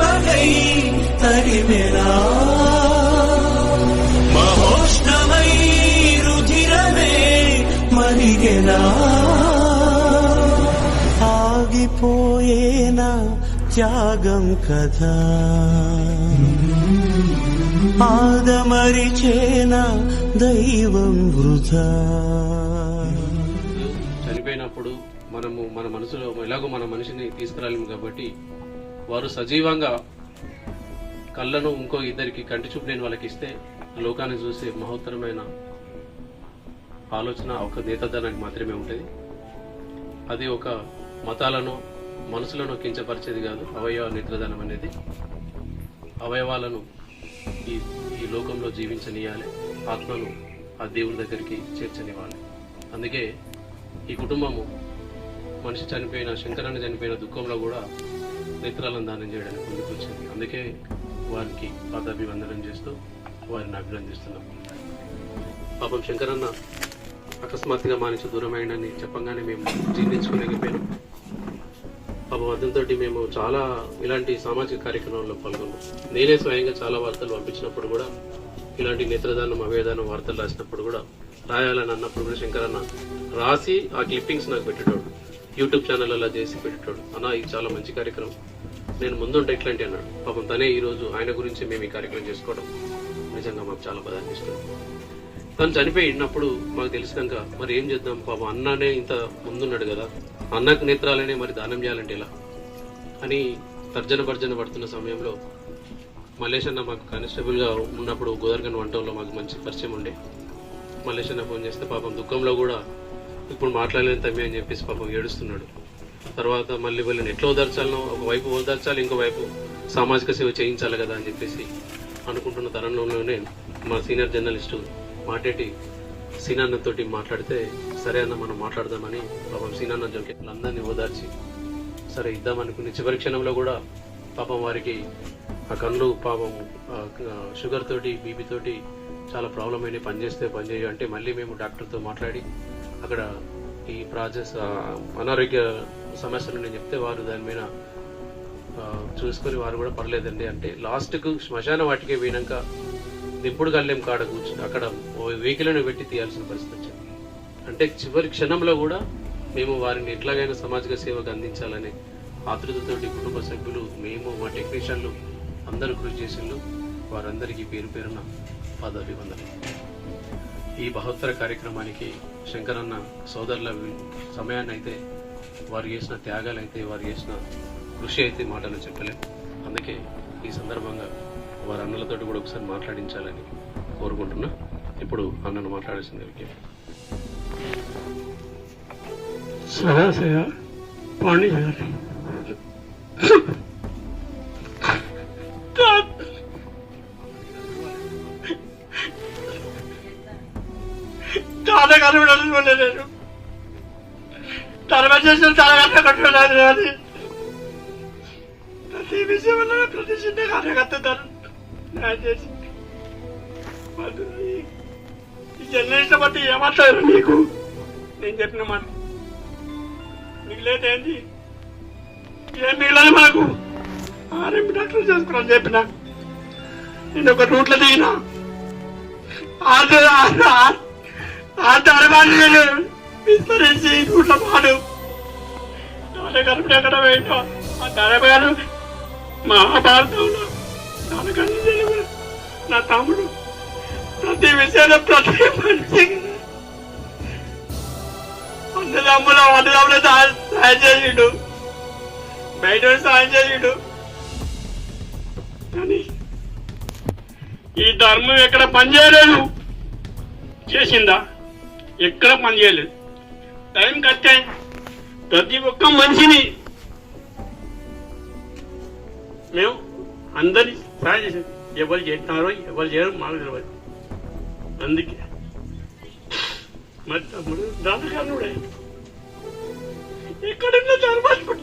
పగై తరిమెనా. మహోష్ణమై రుధిరమే మరిగెనా. ఆగిపోయేనా త్యాగం కదా ఆదమరిచేనా దైవం వృధా. చనిపోయినప్పుడు మనము మన మనసులో ఎలాగో మన మనిషిని తీసుకురాలేము కాబట్టి వారు సజీవంగా కళ్ళను ఇంకో ఇద్దరికి కంటి చూపు లేని వాళ్ళకి ఇస్తే లోకాన్ని చూసే మహోత్తరమైన ఆలోచన ఒక నేతదానానికి మాత్రమే ఉంటుంది. అది ఒక మతాలను మనసులను కించపరిచేది కాదు అవయవ నేత్రదానం అనేది. అవయవాలను ఈ ఈ లోకంలో జీవించనియాలి ఆత్మను ఆ దేవుని దగ్గరికి చేర్చనివ్వాలి. అందుకే ఈ కుటుంబము మనిషి చనిపోయిన శంకరాన్ని చనిపోయిన దుఃఖంలో కూడా నేత్రాలను దానం చేయడానికి ముందుకు వచ్చింది అందుకే వారికి పాదాభివందనం చేస్తూ వారిని అభినందిస్తున్నాం. పాపం శంకరన్న అకస్మాత్తుగా మానించి దూరమైందని చెప్పంగానే మేము జీర్ణించుకోలేకపోయాం. పాపం అతనితో మేము చాలా ఇలాంటి సామాజిక కార్యక్రమాల్లో పాల్గొన్నాం. నేనే స్వయంగా చాలా వార్తలు పంపించినప్పుడు కూడా ఇలాంటి నేత్రదానం అవేదానం వార్తలు రాసినప్పుడు కూడా రాయాలని అన్నప్పుడు కూడా శంకరన్న రాసి ఆ క్లిప్పింగ్స్ నాకు పెట్టేటోడు. యూట్యూబ్ ఛానల్ అలా చేసి పెట్టేటోడు అన్న ఇది చాలా మంచి కార్యక్రమం. నేను ముందుంటే ఇట్లాంటి అన్నాడు. పాపం తనే ఈరోజు ఆయన గురించి మేము ఈ కార్యక్రమం చేసుకోవడం నిజంగా మాకు చాలా బాధ అనిపిస్తుంది. తను చనిపోయినప్పుడు మాకు తెలిసినాక మరి ఏం చేద్దాం? పాపం అన్ననే ఇంత ముందున్నాడు కదా. అన్నకు నేత్రాలనే మరి దానం చేయాలంటే ఇలా అని తర్జన భర్జన పడుతున్న సమయంలో మల్లేష్ అన్న మాకు కానిస్టేబుల్గా ఉన్నప్పుడు గోదావరికన్ వంటంలో మాకు మంచి పరిచయం ఉండే. మల్లేష్ అన్న ఫోన్ చేస్తే పాపం దుఃఖంలో కూడా ఇప్పుడు మాట్లాడలేని తమ్మి అని చెప్పేసి పాపం ఏడుస్తున్నాడు. తర్వాత మళ్ళీ వీళ్ళని ఎట్లా ఓదార్చాలనో ఒకవైపు ఓదార్చాలి ఇంకోవైపు సామాజిక సేవ చేయించాలి కదా అని చెప్పేసి అనుకుంటున్న తరుణంలోనే మా సీనియర్ జర్నలిస్టు మాటేటి సీనాన్నతోటి మాట్లాడితే సరే అన్న మనం మాట్లాడదామని పాపం సీనాన్న జోకి అందరినీ ఓదార్చి సరే ఇద్దామనుకుని చివరి క్షణంలో కూడా పాపం వారికి ఆ కళ్ళు పాపం షుగర్ తోటి బీపీ తోటి చాలా ప్రాబ్లం అయినాయి. పని చేస్తే పని అంటే మళ్ళీ మేము డాక్టర్తో మాట్లాడి అక్కడ ఈ ప్రాజెస్ అనారోగ్య సమస్యలు నేను చెప్తే వారు దాని మీద చూసుకొని వారు కూడా పర్లేదండి. అంటే లాస్ట్కు శ్మశాన వాటికే పోయినాక దిప్పుడు గల్లెం కాడ కూర్చుని అక్కడ వెహికల్ని పెట్టి తీయాల్సిన పరిస్థితి వచ్చింది. అంటే చివరి క్షణంలో కూడా మేము వారిని ఎట్లాగైనా సామాజిక సేవకు అందించాలని ఆతృతతోటి కుటుంబ సభ్యులు మేము మా టెక్నీషియన్లు అందరూ కృషి చేసిండ్రు. వారందరికీ పేరు పేరున పదవి వందలు ఈ బహోత్తర కార్యక్రమానికి శంకరన్న సోదరుల సమయాన్ని అయితే వారు చేసిన త్యాగాలు అయితే వారు చేసిన కృషి అయితే మాటలు చెప్పలేము అందుకే ఈ సందర్భంగా వారి అన్నలతోటి కూడా ఒకసారి మాట్లాడించాలని కోరుకుంటున్నా. ఇప్పుడు అన్నను మాట్లాడాల్సింది విజ్ఞప్తి. సదాశయ పాండిచారి చాలా కనుగొనలేదు నేను తర్వాత చేసిన చాలా కానీ ప్రతి విషయంలో ప్రతి చిన్న కార్యకర్తను చేసి వాళ్ళు ఈ- జర్నలిస్ట్ బట్టి ఏమంటారు నీకు నేను చెప్పిన మాట. లేదేంటి ఏం మిగిలేదు మనకు? ఆర్ఎంపీ డాక్టర్ చేసుకున్నాను చెప్పిన. నేను ఒక రూట్లో దిగిన. ఆ తరవాణి విస్తరించి రూట్లో పాడు నాన్నగారు ఎక్కడ వేయండి ఆ తరగారు మహాభారతంలో నాన్నగారు తెలుగు నా తమ్ముడు ప్రతి విషయంలో ప్రతి మనిషి. అన్నదమ్ముల అన్నదమ్ముల సహాయం సహాయం చేసిండు. బయట వాడు సహాయం చేసిండు. కానీ ఈ ధర్మం ఎక్కడ పనిచేయలేదు. చేసిందా? ఎక్కడ పనిచేయలేదు టైం కట్టే ప్రతి ఒక్క మనిషిని మేము అందరి సహాయం చేసాం ఎవరు చేస్తున్నారో ఎవరు చేయరు మాకు తెలియదు అందుకే. మరి తమ్ముడు దానకర్ణుడే. ఎక్కడున్నా ధర్మాత్ముడు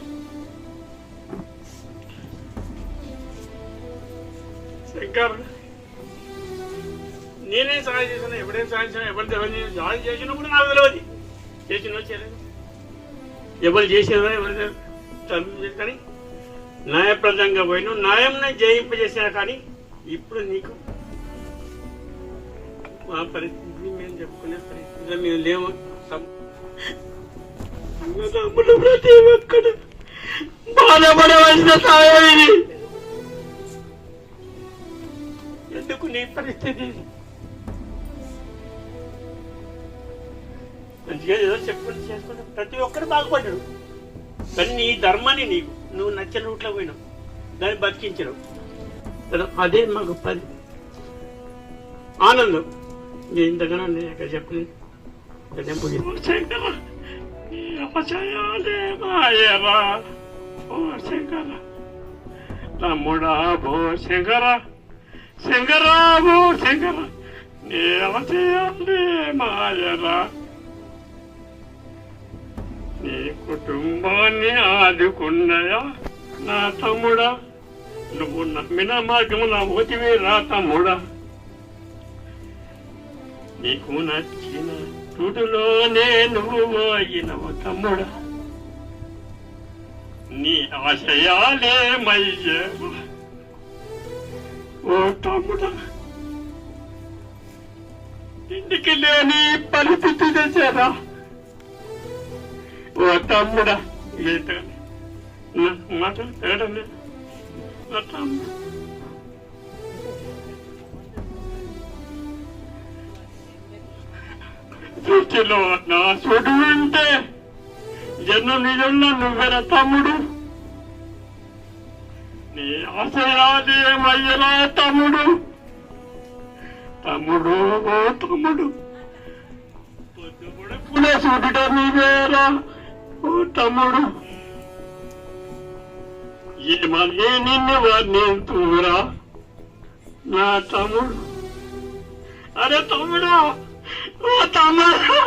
శంకర్. నేనేం సహాయం చేశాను ఎవడేం సహాయం చేసిన ఎవరు ఎవరు సహాయం చేసినా కూడా నాకు తెలియదు చేసిన చేయలేదు. ఎవరు చేసేదో ఎవరు కానీ న్యాయప్రదంగా పోయిన న్యాయంని జయింపజేసినా కానీ ఇప్పుడు నీకు మా పరిస్థితి మేము చెప్పుకునే పరిస్థితిలో మేము లేము. సం- ప్రతి ఒక్కడు బాధపడవలసిన సాయం ఇది. ఎందుకు నీ పరిస్థితి మంచిగా ఏదో చెప్పుకుని చేసుకుని ప్రతి ఒక్కరు బాగుపడ్డాడు కానీ నీ ధర్మాన్ని నీకు నువ్వు నచ్చిన రూట్లో పోయినావు. దాన్ని బతికించడం. అదే మాకు పది ఆనందం. నేను ఇంతకన్నా నేను ఎక్కడ చెప్పలేదు ఇక్కడే ముగి- శంకర, నీ తమ్ముడా భో శంకర శంకర భో శంకర నీ అపచయాలే మాయరా. నీ కుటుంబాన్ని ఆదుకున్నాయా నా తమ్ముడా నువ్వు నమ్మిన మార్గమున ఓటివే రా తమ్ముడా. నీకు నచ్చిన తుడులోనే నువ్వు పోయినవు తమ్ముడా. నీ ఆశయాలే మయ్యే ఓ తమ్ముడా ఇంటికి లేని పరిస్థితి తెచ్చారా? తమ్ముడా ఏంట మాట తేడం లేదు నా తమ్ముడు. సృష్టిలో నా చోటు ఉంటే జన్మ నిజంలో నువ్వెరా తమ్ముడు? నీ ఆశయాలేమయ్యరా తమ్ముడు. తమ్ముడు ఓ తమ్ముడు. పొద్దుపుడే చూడటం నీవేరా? ఓ తమ్ముడు. ఏమని నిన్ను వర్ణింతురా నా తమ్ముడు. అరే తమ్ముడు ఓ తమ్ముడు.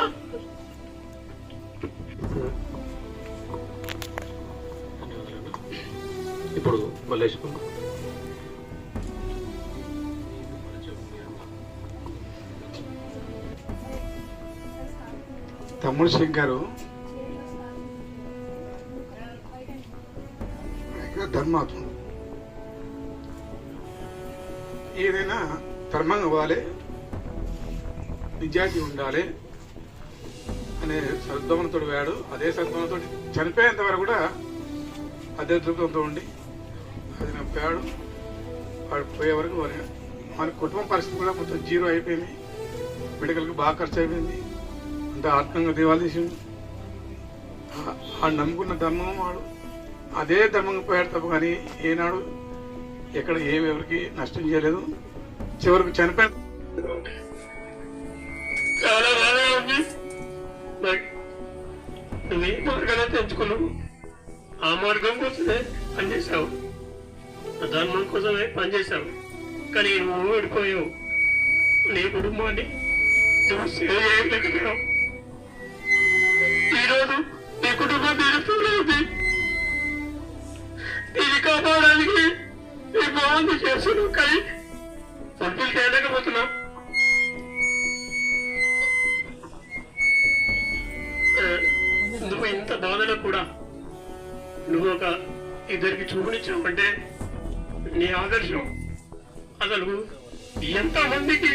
ఇప్పుడు మల్లేష్ తమ్ముడు శంకరు ఇక్కడ ధర్మాత్ముడు. ఏదైనా ధర్మంగా పోవాలి నిజాయితీ ఉండాలి అనే సద్భవనతో వాడు అదే సద్భవనతో చనిపోయేంత వరకు కూడా అదే దృక్పథంతో ఉండి అది నప్పాడు వాడు పోయే వరకు మన కుటుంబ పరిస్థితి కూడా మొత్తం జీరో అయిపోయింది. మెడికల్కి బాగా ఖర్చు అయిపోయింది. అంత ఆత్మంగా దేవాలు చేసిండు. ఆ నమ్ముకున్న ధర్మం వాడు. అదే ధర్మంగా పోయాడు తప్ప కానీ ఏనాడు ఎక్కడ ఏమి ఎవరికి నష్టం చేయలేదు. చివరికి చనిపోయిన చాలా బాగా ఉంది. నువ్వు మార్గాన్ని తెంచుకున్నావు ఆ మార్గం కోసమే పనిచేశావు. ఆ ధర్మం కోసమే పనిచేశావు. కానీ నువ్వు ఓడిపోయావు నీ కుటుంబాన్ని నువ్వు సేవ చేయలేకపోయావు. ఈరోజు నీ కుటుంబం తీరుస్తుంది ఇది కాపాడడానికి ఈ బాగుంది చేస్తున్నావు కానీ ఫుల్ఫిల్ చేయలేకపోతున్నా. నువ్వు ఇంత బాధలో కూడా నువ్వు ఒక ఇద్దరికి చూపునిచ్చావంటే నీ ఆదర్శం అసలు ఎంత మందికి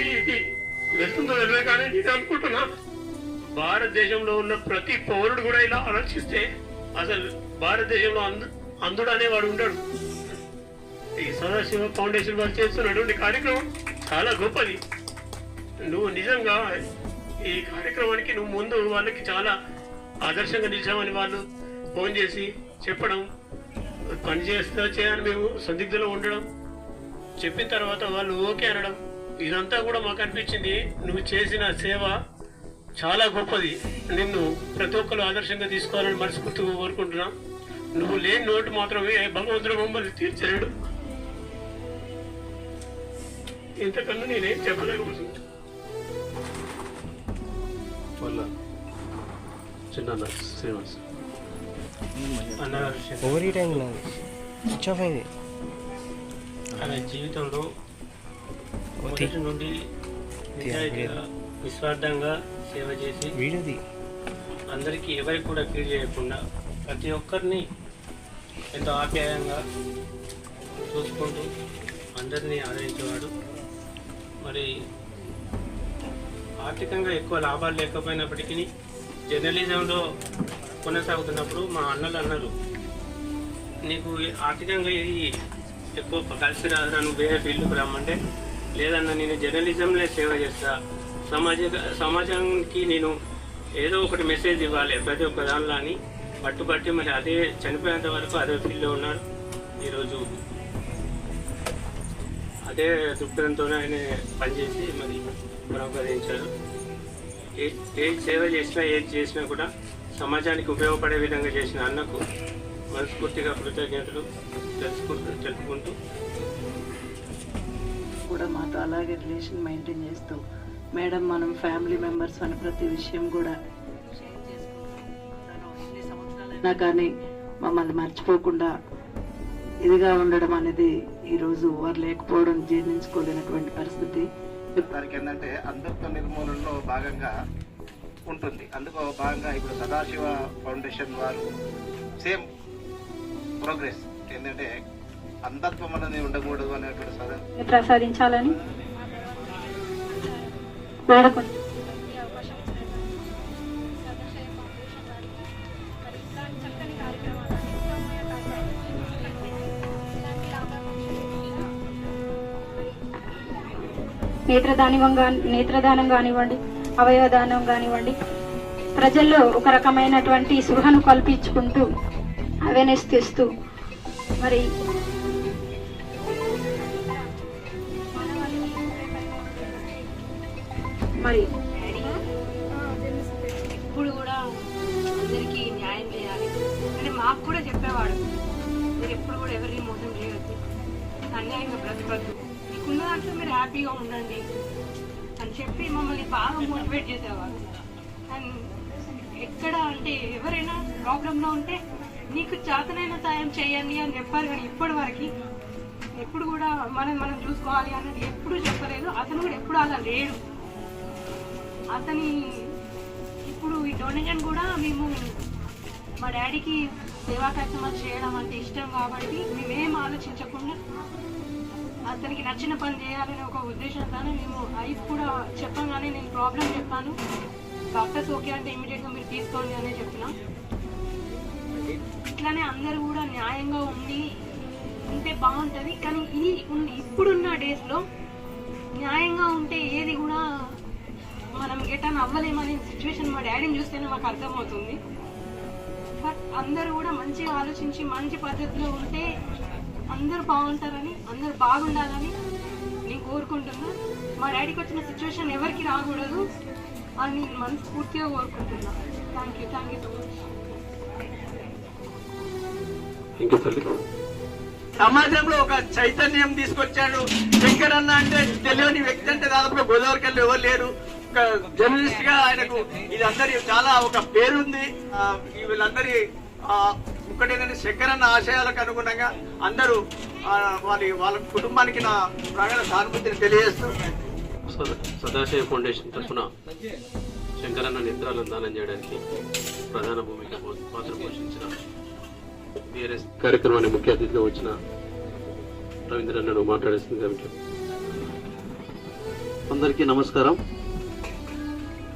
వెళ్తుందో తెలియదు కానీ నేను అనుకుంటున్నా భారతదేశంలో ఉన్న ప్రతి పౌరుడు కూడా ఇలా ఆలోచిస్తే అసలు భారతదేశంలో అందు అందుడు అనేవాడు ఉంటాడు ఈ సదాశివ ఫౌండేషన్ వాళ్ళు చేస్తున్నటువంటి కార్యక్రమం చాలా గొప్పది. నువ్వు నిజంగా ఈ కార్యక్రమానికి నువ్వు ముందు వాళ్ళకి చాలా ఆదర్శంగా నిలిచామని వాళ్ళు ఫోన్ చేసి చెప్పడం పని చేస్తా చేయని మేము సందిగ్ధలో ఉండడం చెప్పిన తర్వాత వాళ్ళు ఓకే అనడం ఇదంతా కూడా మాకు అనిపించింది. నువ్వు చేసిన సేవ చాలా గొప్పది. నిన్ను ప్రతి ఒక్కరు ఆదర్శంగా తీసుకోవాలని మనస్ఫూర్తిగా కోరుకుంటున్నాం. నువ్వు లేని నోటు మాత్రమే భగవంతుడు మమ్మల్ని తీర్చలేడు ఇంతకన్నా నేనేం చెప్పలేకపోతున్నాను వాళ్ళ చిన్న శ్రీనివాస్. ఓవర్ స్విచ్ ఆఫ్ అయింది ఆయన జీవితంలో మొదటి నుండి నిస్వార్థంగా సేవ చేసి వీడియోది. అందరికీ ఎవరికి కూడా కీడు చేయకుండా ప్రతి ఒక్కరిని ఎంతో ఆప్యాయంగా చూసుకుంటూ అందరినీ ఆదరించేవాడు. మరి ఆర్థికంగా ఎక్కువ లాభాలు లేకపోయినప్పటికీ జర్నలిజంలో కొనసాగుతున్నప్పుడు మా అన్నలు అన్నారు నీకు ఆర్థికంగా ఇది ఎక్కువ కలిసి రాదురా నువ్వు వేరే ఫీల్డ్కి రమ్మంటే. లేదన్న నేను జర్నలిజంలో సేవ చేస్తా. సమాజ సమాజానికి నేను ఏదో ఒకటి మెసేజ్ ఇవ్వాలి ప్రతి ఒక్క దానిలో అని పట్టుబట్టి మరి అదే చనిపోయేంత వరకు అదే ఫీల్డ్లో ఉన్నాడు ఈరోజు అదే దృక్పథంతోనే ఆయన పనిచేసి మరి పునరుద్ధరించారు ఏ ఏ సేవ చేసినా ఏది చేసినా కూడా సమాజానికి ఉపయోగపడే విధంగా చేసిన అన్నకు మనస్ఫూర్తిగా కృతజ్ఞతలు తెలుసుకుంటూ తెలుపుకుంటూ. కూడా మాతో అలాగే రిలేషన్ మెయింటైన్ చేస్తూ మేడం మనం ఫ్యామిలీ మెంబర్స్ అని ప్రతి విషయం కూడా సంవత్సరాలైనా కానీ మమ్మల్ని మర్చిపోకుండా ఇదిగా ఉండడం అనేది ఈరోజు వారు లేకపోవడం జీర్ణించుకోలేనటువంటి పరిస్థితి. దానికి ఏంటంటే అంధత్వ నిర్మూలనలో భాగంగా ఉంటుంది. అందులో భాగంగా ఇప్పుడు సదాశివ ఫౌండేషన్ వారు సేమ్ ప్రోగ్రెస్ ఏంటంటే అంధత్వం అనేది ఉండకూడదు అనేటువంటి సదా ప్రసాదించాలని నేత్రదానం నేత్రదానం కానివ్వండి అవయవదానం కానివ్వండి ప్రజల్లో ఒక రకమైనటువంటి స్పృహను కల్పించుకుంటూ అవేర్నెస్ తెస్తూ మరి మరి ఎప్పుడు కూడా అందరికీ న్యాయం చేయాలి. అంటే మాకు కూడా చెప్పేవాడు. మీరు ఎప్పుడు కూడా ఎవరిని మోసం చేయొద్దు. అన్యాయంగా బ్రతకద్దు. మీకున్న దాంట్లో మీరు హ్యాపీగా ఉండండి అని చెప్పి మమ్మల్ని బాగా మోటివేట్ చేసేవారు. అండ్ ఎక్కడ అంటే ఎవరైనా ప్రాబ్లంలో ఉంటే నీకు చేతనైన సాయం చేయండి అని చెప్పారు కానీ ఇప్పటి వరకు ఎప్పుడు కూడా మనం మనం చూసుకోవాలి అన్నది ఎప్పుడు చెప్పలేదు. అతను కూడా ఎప్పుడు అలా లేడు. అతని ఇప్పుడు ఈ డొనేషన్ కూడా మేము మా డాడీకి సేవా కార్యక్రమాలు చేయడం అంటే ఇష్టం కాబట్టి మేమేం ఆలోచించకుండా అతనికి నచ్చిన పని చేయాలనే ఒక ఉద్దేశంతో మేము ఐస్ కూడా చెప్పగానే నేను ప్రాబ్లం చెప్పాను. డాక్టర్స్ ఓకే అంటే ఇమీడియట్గా మీరు తీసుకోండి అనే చెప్పిన. ఇట్లానే అందరూ కూడా న్యాయంగా ఉండి ఉంటే బాగుంటుంది. కానీ ఈ ఇప్పుడున్న డేస్లో న్యాయంగా ఉంటే ఏది కూడా మనం గెటాన్ అవ్వలేమనే సిచ్యువేషన్ మా డాడీని చూస్తేనే మాకు అర్థమవుతుంది. బట్ అందరూ కూడా మంచిగా ఆలోచించి మంచి పద్ధతిలో ఉంటే అందరూ బాగుంటారని అందరూ బాగుండాలని నేను కోరుకుంటున్నా. మా డాడీకి వచ్చిన సిచ్యువేషన్ ఎవరికి రాకూడదు అని నేను మనస్ఫూర్తిగా కోరుకుంటున్నా. Thank you thank you so much సమాజంలో ఒక చైతన్యం తీసుకొచ్చాడు. శంకర్ అన్న అంటే తెలియని వ్యక్తి అంటే దాదాపుగా గోదావరికల్లో ఎవరు లేరు. ఒక జర్నలిస్ట్గా ఆయనకు ఇది అందరి చాలా ఒక పేరుంది. వీళ్ళందరి ఒకటి ఏంటంటే శంకర్ అన్న ఆశయాలకు అనుగుణంగా అందరూ వాళ్ళ వారి వాళ్ళ కుటుంబానికి నా ప్రగాఢ సానుభూతిని తెలియజేస్తూ సద- సదాశివ ఫౌండేషన్ తరఫున శంకరన్న నిద్రాలను దానం చేయడానికి ప్రధాన భూమిక పాత్ర పోషించిన బిఆర్ఎస్ కార్యక్రమానికి ముఖ్య అతిథిగా వచ్చిన రవీంద్రన్నను మాట్లాడేసింది కమిటీ అందరికీ నమస్కారం.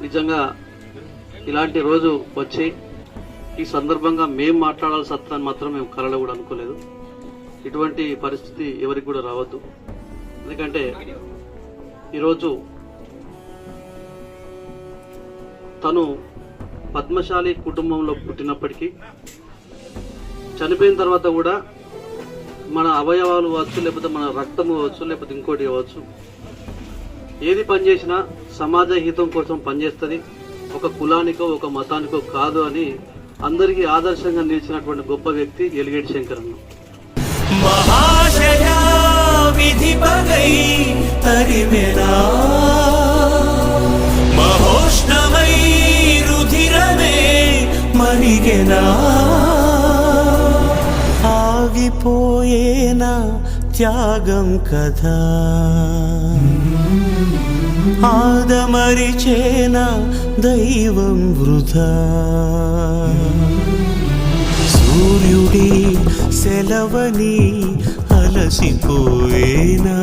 నిజంగా ఇలాంటి రోజు వచ్చి ఈ సందర్భంగా మేము మాట్లాడాల్సి వస్తుందని మాత్రం మేము కలలో కూడా అనుకోలేదు. ఇటువంటి పరిస్థితి ఎవరికి కూడా రావద్దు. ఎందుకంటే ఈరోజు తను పద్మశాలి కుటుంబంలో పుట్టినప్పటికీ చనిపోయిన తర్వాత కూడా మన అవయవాలు కావచ్చు లేకపోతే మన రక్తము కావచ్చు లేకపోతే ఇంకోటి కావచ్చు ఏది పనిచేసినా సమాజ హితం కోసం పనిచేస్తుంది ఒక కులానికో ఒక మతానికో కాదు అని అందరికీ ఆదర్శంగా నిలిచినటువంటి గొప్ప వ్యక్తి ఎలిగేటి శంకరన్న మహాశయా విధి పగై మహోష్ణమై రుధిరమే మరిగెనా. ఆగిపోయేనా త్యాగం కదా ఆదమరిచేనా దైవం వృధా సూర్యుడి సెలవని అలసిపోయేనా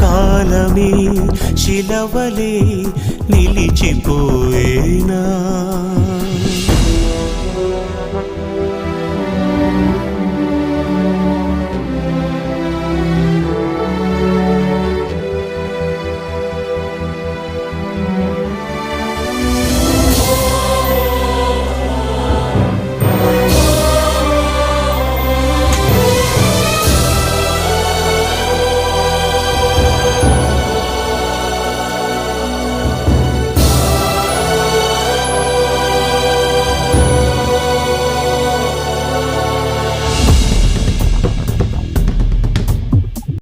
కాలమే శిలవలే నిలిచిపోయేనా